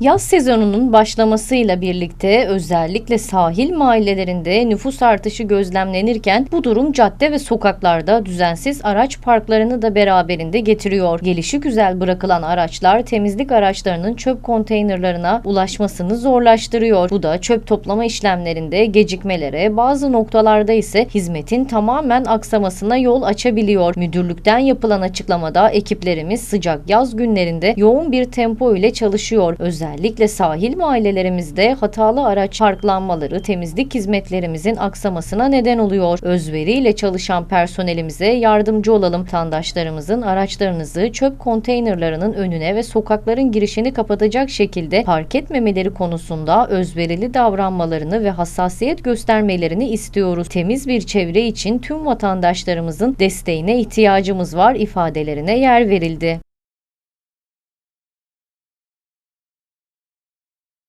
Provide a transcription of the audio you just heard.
Yaz sezonunun başlamasıyla birlikte özellikle sahil mahallelerinde nüfus artışı gözlemlenirken bu durum cadde ve sokaklarda düzensiz araç parklarını da beraberinde getiriyor. Gelişi güzel bırakılan araçlar temizlik araçlarının çöp konteynerlarına ulaşmasını zorlaştırıyor. Bu da çöp toplama işlemlerinde gecikmelere, bazı noktalarda ise hizmetin tamamen aksamasına yol açabiliyor. Müdürlükten yapılan açıklamada ekiplerimiz sıcak yaz günlerinde yoğun bir tempo ile çalışıyor. Özellikle sahil mahallelerimizde hatalı araç parklanmaları temizlik hizmetlerimizin aksamasına neden oluyor. Özveriyle çalışan personelimize yardımcı olalım. Vatandaşlarımızın araçlarınızı çöp konteynerlarının önüne ve sokakların girişini kapatacak şekilde park etmemeleri konusunda özverili davranmalarını ve hassasiyet göstermelerini istiyoruz. Temiz bir çevre için tüm vatandaşlarımızın desteğine ihtiyacımız var ifadelerine yer verildi.